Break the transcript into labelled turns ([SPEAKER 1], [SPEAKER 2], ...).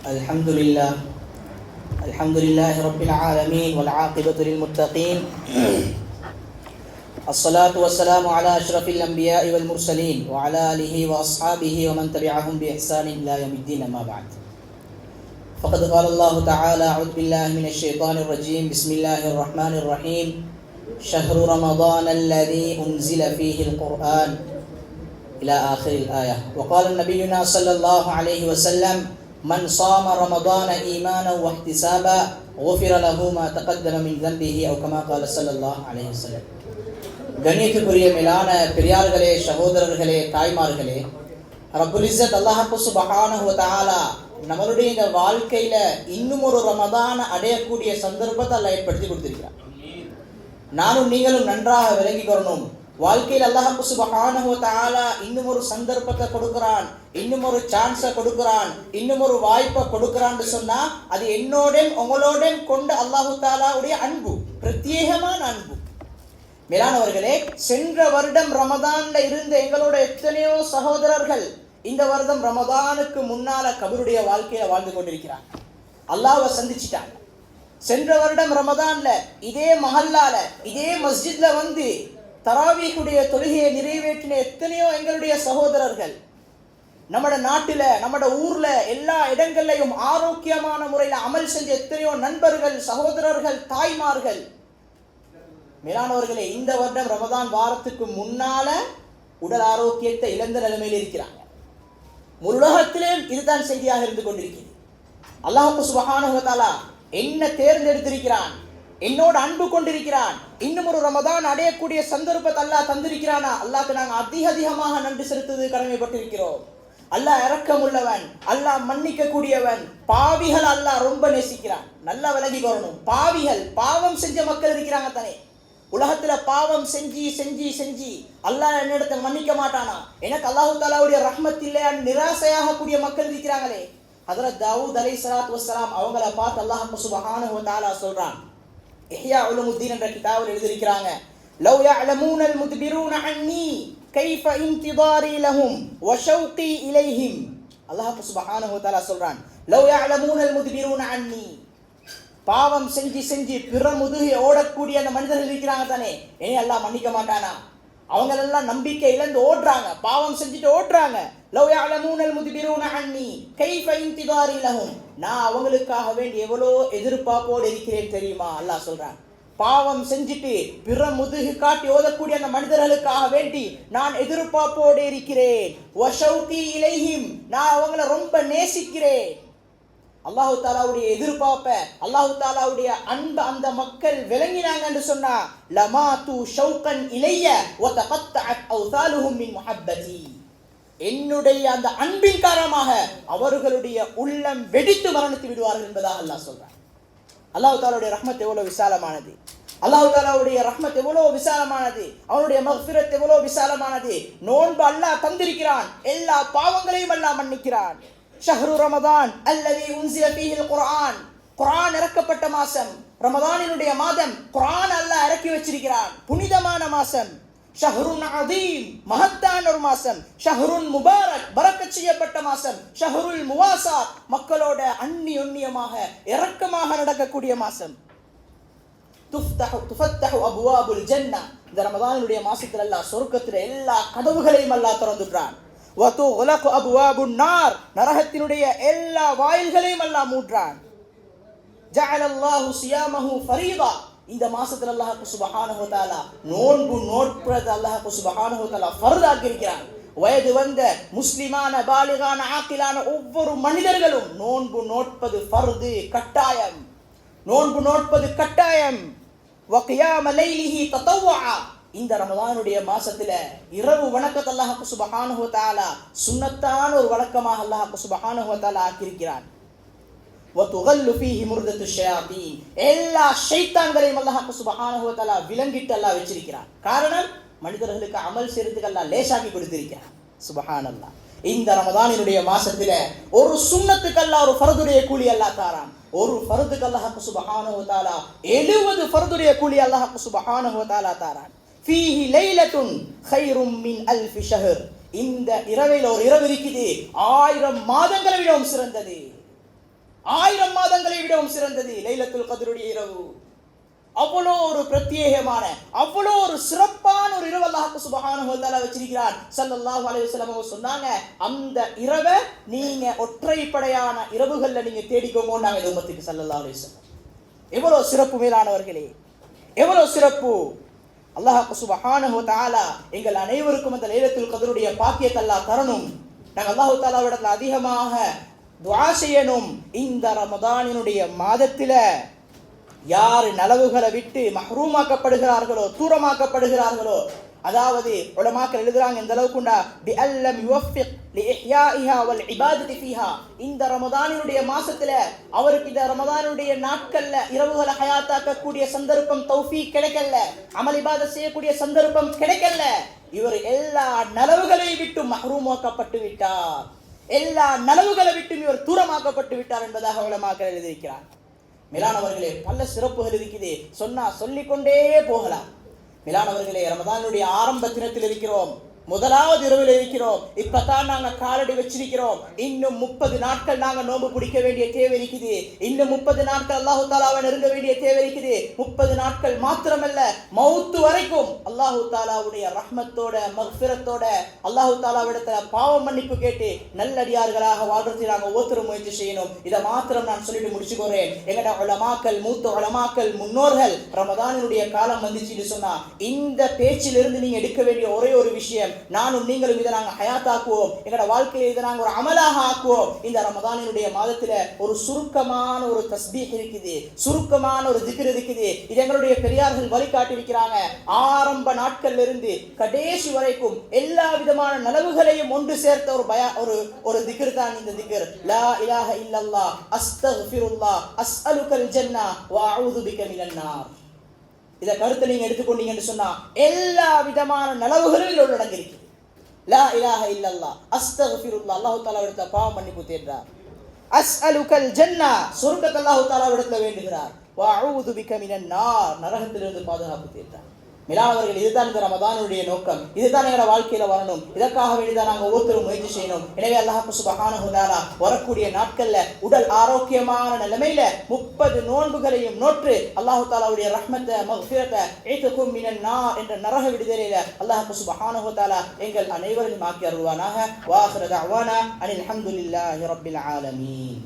[SPEAKER 1] الحمد لله الحمد لله رب العالمين والعاقبة للمتقين. الصلاة والسلام على أشرف الأنبياء والمرسلين وعلى آله وأصحابه ومن تبعهم بإحسان إلى يوم الدين أما بعد. فقد قال الله تعالى أعوذ بالله من الشيطان الرجيم. بسم الله الرحمن الرحيم. شهر رمضان الذي أنزل فيه القرآن إلى آخر الآية. وقال نبينا صلى الله عليه وسلم من صام رمضان إيمانا واحتسابا غفر له ما تقدم من ذنبه أو كما قال صلى الله عليه وسلم கண்ணியத்துக்குரிய மேலான பெரியார்களே சகோதரர்களே தாய்மார்களே ரப்புல் இஸ்ஸத் அல்லாஹு சுபஹானஹு வ தஆலா நம்மளுடைய இந்த வாழ்க்கையில இன்னும் ஒரு ரமதான அடையக்கூடிய சந்தர்ப்பத்தை அல்லாஹ் ஏற்படுத்தி கொடுத்திருக்கிறார் நானும் நீங்களும் நன்றாக விளங்கிக் கொள்ளணும் வாழ்க்கையில் அல்லாஹ் சுபஹானஹு வ தஆலா இன்னும் ஒரு சந்தர்ப்பத்தை கொடுக்கிறான் இன்னும் ஒரு சான்ஸை கொடுக்கிறான் இன்னும் ஒரு வாய்ப்பை கொடுக்கிறான்னு சொன்னா அது என்னோடன் உங்களோட கொண்ட அல்லாஹு தாலாவுடைய அன்பு பிரத்யேகமான அன்பு. மேலானவர்களே சென்ற வருடம் ரமதான்ல இருந்த எங்களோட எத்தனையோ சகோதரர்கள் இந்த வருடம் ரமதானுக்கு முன்னால கபருடைய வாழ்க்கையில வாழ்ந்து கொண்டிருக்கிறாங்க. அல்லாவை சந்திச்சிட்டாங்க. சென்ற வருடம் ரமதான்ல இதே மஹல்லால இதே மஸ்ஜித்ல வந்து தராவீகுடைய தொழுகையை நிறைவேற்றின எத்தனையோ எங்களுடைய சகோதரர்கள். நம்மட நாட்டில் நம்மட ஊரில் எல்லா இடங்கள்லையும் ஆரோக்கியமான முறையில் அமல் செஞ்ச எத்தனையோ நண்பர்கள் சகோதரர்கள் தாய்மார்கள். மேலானவர்களே இந்த வருடம் ரமதான் வாரத்துக்கு முன்னால உடல் ஆரோக்கியத்தை இழந்த நிலைமையில் இருக்கிறாங்க. உலகத்திலே இதுதான் செய்தியாக இருந்து கொண்டிருக்கிறது. அல்லாஹு சுபகானுகத்தாலா என்ன தேர்ந்தெடுத்திருக்கிறான்? என்னோட அன்பு கொண்டிருக்கிறான். இன்னும் ஒரு ரமதான் அடையக்கூடிய சந்தர்ப்பத்தை அல்லாஹ் தந்திருக்கிறானா? அல்லாஹ்க்கு நாங்கள் அதிக அதிகமாக நன்றி செலுத்துவது கடமைப்பட்டிருக்கிறோம். அல்லாஹ் இரக்கமுள்ளவன் அல்லாஹ் மன்னிக்க கூடியவன் பாவிகள் அல்லாஹ் ரொம்ப நேசிக்கிறான். நல்லா விலகி வரணும் பாவிகள் பாவம் செஞ்ச மக்கள் இருக்கிறாங்க தானே. உலகத்துல பாவம் செஞ்சு செஞ்சு செஞ்சு அல்லாஹ் என்னிடத்தை மன்னிக்க மாட்டானா? எனக்கு அல்லாஹு தாலாவுடைய ரஹ்மத் இல்லையான்னு நிராசையாக கூடிய மக்கள் இருக்கிறாங்களே. அதில் தாவூத் அலை சலாத் வசலாம் அவங்கள பார்த்து அல்லாஹ் சுபஹானு தாலா சொல்றான். இஹ்யா உலமுத்தீன் என்ற கிதாபில் எழுதியிருக்கிறாங்க. லவ் யஅலமூன அல் முத்பிரூன அன்னி கைஃப இன்திதாரி லஹும் வ ஷௌகி இலைஹிம். அல்லாஹ் சுப்ஹானஹு வ தஆலா சொல்றான். லவ் யஅலமூன அல் முத்பிரூன அன்னி. பாவம் செஞ்சு செஞ்சு பிற முதுகை ஓடக்கூடிய அந்த மனிதர்கள் இருக்கிறாங்க தானே. ஏன் எல்லாம் மன்னிக்க மாட்டானா? அவங்களெல்லாம் நம்பிக்கை இழந்து ஓடுறாங்க. பாவம் செஞ்சுட்டு ஓடுறாங்க. லவ் யஅலமூனல் முதிபிரூன அண்ணி கைஃப இன்திதாரி லஹும். நான் அவங்களுக்காக வேண்டி எவ்வளோ எதிர்பார்ப்போடு இருக்கிறேன் தெரியுமா? அல்லாஹ் சொல்கிறான் பாவம் செஞ்சுட்டு பிற முதுகு காட்டி ஓதக்கூடிய அந்த மனிதர்களுக்காக வேண்டி நான் எதிர்பார்ப்போடு இருக்கிறேன். வஷௌகி இலைஹிம். நான் அவங்கள ரொம்ப நேசிக்கிறேன். அல்லாஹு தாலாவுடைய எதிர்பார்ப்ப அல்லாஹு தாலாவுடைய அன்பு அந்த மக்கள் விளங்கினாங்கன்னு சொன்னா லமா தூ ஷௌகன் இலைய ஒத்த பத்த அவுசாலுஹும் மின் முஹப்பதி. என்னுடைய அந்த அன்பின் காரணமாக அவர்களுடைய உள்ளம் வெடித்து மரணித்து விடுவார்கள் என்பதாக அல்லாஹ் சொல்றான். அல்லாஹு தாலாவுடைய ரஹ்மத் எவ்வளவு விசாலமானது? அல்லாஹு தாலாவுடைய ரஹ்மத் எவ்வளவு விசாலமானது? அவனுடைய மஃபிரத் எவ்வளவு விசாலமானது? நோன்பு அல்லாஹ் தந்திருக்கிறான். எல்லா பாவங்களையும் அல்லாஹ் மன்னிக்கிறான். ஷஹ்ரு ரமதான் அல்லது உன்சில பீஹில் குரான் குரான் இறக்கப்பட்ட மாசம் ரமதானினுடைய மாதம் குரான் அல்லாஹ் இறக்கி வச்சிருக்கிறான். புனிதமான மாசம் ஷஹருன் அதீம் மகத்தான ஒரு மாசம் ஷஹருன் முபாரக் பரக்கச் செய்யப்பட்ட மாசம் ஷஹருல் முவாசா மக்களோட அந்நி ஒன்னியமாக இறக்கமாக நடக்கக்கூடிய மாசம் துஃப்தஹு துஃபத்தஹு அபுவாபுல் ஜன்னா. இந்த ரமதானுடைய மாசத்துல எல்லாம் சொர்க்கத்தில் எல்லா கதவுகளையும் அல்லாஹ் திறந்துடுறான். வத்து உலகு அபுவாபு நார். நரகத்தினுடைய எல்லா வாயில்களையும் அல்லாஹ் மூடுறான். இந்த மாசத்துல அல்லாஹ் சுபஹான ஹோதாலா நோன்பு நோட்பது அல்லாஹ் சுபஹான ஹோதாலா ஃபர்தாக்கி இருக்கிறான் வயது வந்த முஸ்லிமான பாலிகான ஆக்கிலான ஒவ்வொரு மனிதர்களும் நோன்பு நோட்பது ஃபர்து கட்டாயம். நோன்பு நோட்பது கட்டாயம். வகையாம லைலிஹி தத்தவா இந்த ரமதானுடைய மாசத்துல இரவு வணக்கத்தை அல்லாஹ் சுபஹான ஹோதாலா சுண்ணத்தான ஒரு வழக்கமாக அல்லாஹ் சுபஹான ஹோதாலா ஆக்கியிருக்கிறான். எல்லா ஷைத்தான்களையும் அல்லாஹ் சுபஹானஹு விலங்கிட்டு அல்லாஹ் வச்சிருக்கிறான் காரணம் மனிதர்களுக்கு அமல் செய்யறதுக்கு அல்லாஹ் லேசாக்கி கொடுத்திருக்கிறான் சுபஹானல்லாஹ் இந்த ரமதானினுடைய மாசத்துல ஒரு சுண்ணத்துக்கல்லா ஒரு ஃபரதுடைய கூலி அல்லாஹ் தாரான் ஒரு ஃபரதுக்கு அல்லாஹ் சுபஹானஹு வ தஆலா 70 ஃபர்துடைய கூலி அல்லாஹ் சுபஹானஹு தாரான் ஃபீஹி லைலத்துன் ஹைரும் மின் அல்ஃபி ஷஹர் இந்த இரவில் ஒரு இரவு இருக்குது ஆயிரம் மாதங்களை விடவும் சிறந்தது ஆயிரம் மாதங்களை விடவும் சிறந்தது லைலத்துல் கதருடைய இரவு. அவ்வளோ ஒரு பிரத்யேகமான அவ்வளோ ஒரு சிறப்பான ஒரு இரவு அல்லாஹ் சுபகான வ தஆலா வச்சிருக்கிறான். ஸல்லல்லாஹு அலைஹி அவங்க சொன்னாங்க அந்த இரவை நீங்க ஒற்றைப்படையான இரவுகள்ல நீங்க தேடிக்கோங்க நாங்க இந்த உம்மத்துக்கு ஸல்லல்லாஹு எவ்வளோ சிறப்பு மேலானவர்களே எவ்வளோ சிறப்பு. அல்லாஹ் சுபஹானஹு தாலா எங்கள் அனைவருக்கும் அந்த லைலத்துல் கதருடைய பாக்கியத்தை அல்லாஹ் தரணும். நாங்கள் அல்லாஹ் தாலாவிடத்தில் அதிகமாக துவா செய்யணும். இந்த ரமதானினுடைய மாதத்தில் யார் நலவுகளை விட்டு மஹ்ரூமாக்கப்படுகிறார்களோ தூரமாக்கப்படுகிறார்களோ அதாவது உலமாக்கள் எழுதுறாங்க இந்த அளவுக்குண்டா பி அல்லம் யுவஃபிக் லி இஹ்யாஇஹா வல் இபாதத்தி ஃபீஹா. இந்த ரமதானினுடைய மாசத்துல அவருக்கு இந்த ரமதானுடைய நாட்கள்ல இரவுகளை ஹயாத்தாக்கக்கூடிய சந்தர்ப்பம் தௌஃபி கிடைக்கல. அமல் இபாத செய்யக்கூடிய சந்தர்ப்பம் கிடைக்கல. இவர் எல்லா நலவுகளை விட்டு மஹ்ரூமாக்கப்பட்டு விட்டார். எல்லா நனவுகளை விட்டும் இவர் தூரமாக்கப்பட்டு விட்டார் என்பதாக உலமாக்கள் எழுதியிருக்கிறார். மேலானவர்களே பல சிறப்புகள் இருக்குது சொன்னா சொல்லிக்கொண்டே போகலாம். மேலானவர்களே ரமதானுடைய ஆரம்ப தினத்தில் இருக்கிறோம். முதலாவது இரவில் இருக்கிறோம். இப்பதான் நாங்க காலடி வச்சிருக்கிறோம். இன்னும் முப்பது நாட்கள் நாங்க நோன்பு பிடிக்க வேண்டிய தேவை இருக்குது. இன்னும் முப்பது நாட்கள் அல்லாஹு தாலாவை நெருங்க வேண்டிய தேவை இருக்குது. முப்பது நாட்கள் மாத்திரமல்ல மௌத்து வரைக்கும் அல்லாஹு தாலாவுடைய ரஹ்மத்தோட மக்ஃபிரத்தோட அல்லாஹு தாலாவிடத்துல பாவ மன்னிப்பு கேட்டு நல்லடியார்களாக வாழ்றதுக்கு நாங்க ஒவ்வொருத்தரும் முயற்சி செய்யணும். இதை மாத்திரம் நான் சொல்லிட்டு முடிச்சுக்கோறேன். எங்கட உளமாக்கல் மூத்த உளமாக்கல் முன்னோர்கள் ரமதானுடைய காலம் வந்துச்சுன்னு சொன்னா இந்த பேச்சிலிருந்து நீங்க எடுக்க வேண்டிய ஒரே ஒரு விஷயம் நானும் நீங்களும் இதை நாங்க ஹயாத்தாக்குவோம். எங்கட வாழ்க்கையை இதை நாங்க ஒரு அமலாக ஆக்குவோம். இந்த ரமதானினுடைய மாதத்துல ஒரு சுருக்கமான ஒரு தஸ்பீக் இருக்குது. சுருக்கமான ஒரு திக்ர் இருக்குது. இது எங்களுடைய பெரியார்கள் வழிகாட்டி இருக்கிறாங்க ஆரம்ப நாட்கள்ல இருந்து கடைசி வரைக்கும் எல்லா விதமான நலவுகளையும் ஒன்று சேர்த்த ஒரு பயா ஒரு ஒரு திகர் தான் இந்த திகர். லா இலாஹ இல்லல்லா அஸ்தஃபிருல்லா அஸ்அலுகல் ஜன்னா வா அஊது பிக மினன்னார் இதை கருத்தை நீங்க எடுத்துக்கொண்டீங்கன்னு சொன்னா எல்லா விதமான நலவுகளும் இதோடு அடங்கியிருக்கு லா இலாஹ இல்லல்லா அஸ்தஃபிருல்லா அல்லாஹ் தஆலா எடுத்த பாவம் மன்னிப்பு தேடுறார் அஸ்அலுகல் ஜன்னா சொர்க்கத்தை அல்லாஹ் தஆலா எடுத்த வேண்டுகிறார். வா அஊது பிக மினன்னார் நரகத்திலிருந்து பாதுகாப்பு தேடுறார் மிலானவர்கள் இதுதான் இந்த ரமதானுடைய நோக்கம். இதுதான் எங்களோட வாழ்க்கையில வரணும். இதற்காக வேண்டிதான் நாங்க ஒவ்வொருத்தரும் முயற்சி செய்யணும். எனவே அல்லாஹ் சுபகான தஆலா வரக்கூடிய நாட்கள்ல உடல் ஆரோக்கியமான நிலைமையில முப்பது நோன்புகளையும் நோற்று அல்லாஹு தாலாவுடைய ரஹ்மத்தை மகிழத்தை ஏத்துக்கும் என்ற நரக விடுதலையில அல்லாஹ் சுபஹானஹு தஆலா எங்கள் அனைவரையும் ஆக்கி அருள்வானாக. வாஹிர அவானா அனில் ஹம்துலில்லாஹி ரப்பில் ஆலமீன்.